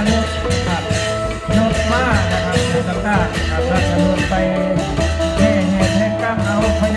นายกครับยกมากนะครับยกต่านะครับราชนุนไป